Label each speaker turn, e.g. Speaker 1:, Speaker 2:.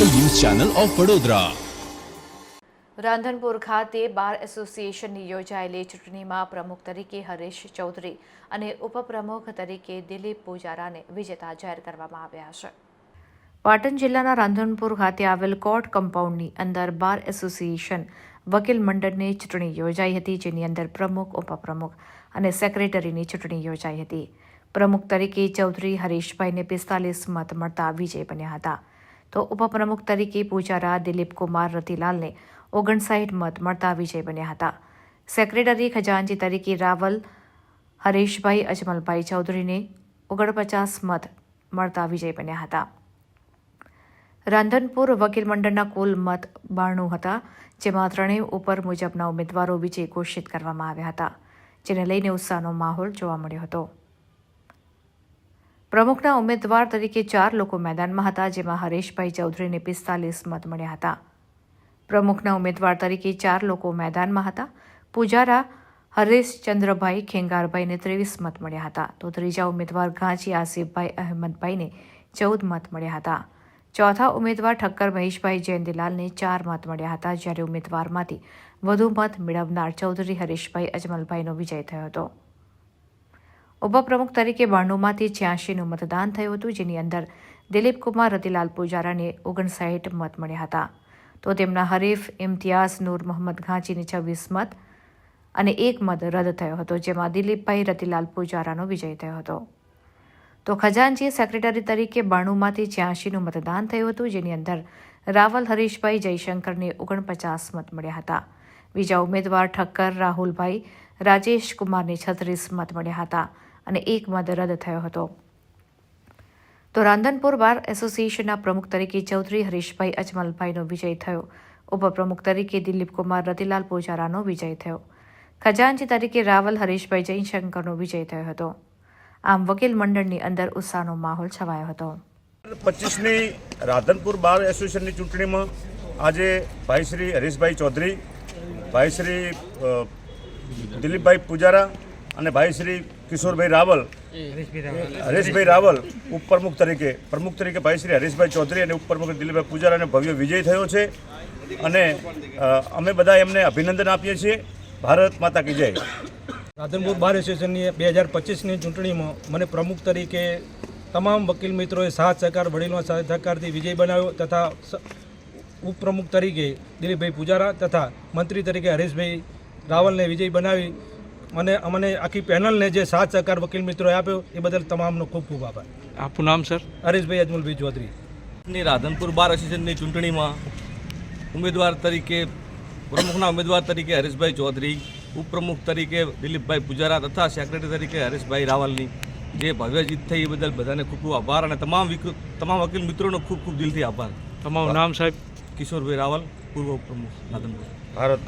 Speaker 1: Channel of Vadodara.
Speaker 2: Radhanpur ખાતે bar એસોસિએશનની યોજાયેલી ચૂંટણીમાં પ્રમુખ તરીકે હરીશ ચૌધરી અને ઉપપ્રમુખ તરીકે દિલીપ પૂજારાને વિજેતા જાહેર કરવામાં આવ્યા છે. પાટણ જિલ્લાના રાંધનપુર ખાતે આવેલ કોર્ટ કમ્પાઉન્ડની અંદર બાર એસોસિએશન વકીલ મંડળની ચૂંટણી યોજાઈ હતી, જેની અંદર પ્રમુખ, ઉપપ્રમુખ અને સેક્રેટરીની ચૂંટણી યોજાઈ હતી. પ્રમુખ તરીકે ચૌધરી હરીશભાઈને પિસ્તાલીસ મત મળતા વિજય બન્યા હતા. તો ઉપપ્રમુખ તરીકે પૂજારા દિલીપ કુમાર રતિલાલને ઓગણસાઠ મત મળતા વિજય બન્યા હતા. સેક્રેટરી ખજાનજી તરીકે રાવલ, હરેશભાઈ અજમલભાઈ ચૌધરીને ઓગણપચાસ મત મળતા વિજય બન્યા હતા. રાંધનપુર વકીલ મંડળના કુલ મત બાણું હતા, જેમાં ત્રણેય ઉપર મુજબના ઉમેદવારો વિજય ઘોષિત કરવામાં આવ્યા હતા, જેને લઈને ઉત્સાહનો માહોલ જોવા મળ્યો હતો. પ્રમુખના ઉમેદવાર તરીકે ચાર લોકો મેદાનમાં હતા, જેમાં હરેશભાઈ ચૌધરીને પિસ્તાલીસ મત મળ્યા હતા. પ્રમુખના ઉમેદવાર તરીકે ચાર લોકો મેદાનમાં હતા. પૂજારા હરેશચંદ્રભાઈ ખેંગારભાઈને ત્રેવીસ મત મળ્યા હતા. તો ત્રીજા ઉમેદવાર ઘાંચી આસિફભાઈ, અહેમદભાઈને ચૌદ મત મળ્યા હતા. ચોથા ઉમેદવાર ઠક્કર મહેશભાઈ જયંતિલાલને ચાર મત મળ્યા હતા, જ્યારે ઉમેદવારમાંથી વધુ મત મેળવનાર ચૌધરી હરેશભાઈ અજમલભાઈનો વિજય થયો હતો. ઉપપ્રમુખ તરીકે બાણુંમાંથી છ્યાસીનું મતદાન થયું હતું, જેની અંદર દિલીપ કુમાર, રતિલાલ પૂજારાને ઓગણસાઠ મત મળ્યા હતા. તો તેમના હરીફ ઇમ્તિયાઝ નૂર મોહમ્મદ ઘાંચીને છવ્વીસ મત અને એક મત રદ થયો હતો, જેમાં દિલીપભાઈ, રતિલાલ પૂજારાનો વિજય થયો હતો. તો ખજાનજી સેક્રેટરી તરીકે બાણુંમાંથી છ્યાસીનું મતદાન થયું હતું, જેની અંદર રાવલ, હરીશભાઈ, જયશંકરને ઓગણપચાસ મત મળ્યા હતા. બીજા ઉમેદવાર ઠક્કર, રાહુલભાઈ રાજેશ કુમારને છત્રીસ મત મળ્યા હતા અને એક મત રદ થયો હતો. તો રાંધનપુર બાર એસોસિએશનના પ્રમુખ તરીકે ચૌધરી હરીશભાઈ અજમલભાઈનો વિજય થયો. ઉપપ્રમુખ તરીકે દિલીપ કુમાર રતિલાલ પૂજારાનો વિજય થયો. ખજાનજી તરીકે રાવલ હરીશભાઈ જયશંકરનો વિજય થયો હતો. આમ વકીલ મંડળની અંદર ઉત્સાહનો માહોલ છવાયો હતો.
Speaker 3: પચીસની રાધનપુર બાર એસોસિએશનની ચૂંટણીમાં આજે ભાઈ શ્રી હરીશભાઈ ચૌધરી ભાઈ શ્રી દિલીપભાઈ પૂજારા અને ભાઈ શ્રી કિશોરભાઈ રાવલ. હરેશભાઈ રાવલ ઉપપ્રમુખ તરીકે. પ્રમુખ તરીકે ભાઈ શ્રી હરીશભાઈ ચૌધરી અને ઉપપ્રમુખ દિલીપભાઈ પૂજારાને ભવ્ય વિજય થયો છે. અને અમે બધા એમને અભિનંદન આપીએ છીએ. ભારત માતા કી જય.
Speaker 4: રાધનપુર બાર એસોસિએશનની બે હજાર પચીસની ચૂંટણીમાં મને પ્રમુખ તરીકે તમામ વકીલ મિત્રોએ સાથ સહકાર, વડીલો સહકારથી વિજય બનાવ્યો તથા ઉપપ્રમુખ તરીકે દિલીપભાઈ પૂજારા તથા મંત્રી તરીકે હરેશભાઈ રાવલને વિજય બનાવી અને અમને આખી પેનલને જે સાથ સહકાર વકીલ મિત્રોએ આપ્યો એ બદલ તમામનો ખૂબ ખૂબ આભાર.
Speaker 5: આપનું નામ સર?
Speaker 4: હરેશભાઈ અજમલભાઈ ચૌધરી.
Speaker 6: ની રાધનપુર બાર એસોસિએશનની ચૂંટણીમાં ઉમેદવાર તરીકે પ્રમુખના ઉમેદવાર તરીકે હરેશભાઈ ચૌધરી ઉપપ્રમુખ તરીકે દિલીપભાઈ પૂજારા તથા સેક્રેટરી તરીકે હરેશભાઈ રાવલની જે ભવ્ય જીત થઈ એ બદલ બધાને ખૂબ ખૂબ આભાર અને તમામ તમામ વકીલ મિત્રોનો ખૂબ ખૂબ દિલથી આભાર.
Speaker 5: તમારું નામ સાહેબ?
Speaker 6: કિશોરભાઈ રાવલ પૂર્વ પ્રમુખ રાધનપુર.
Speaker 3: ભારત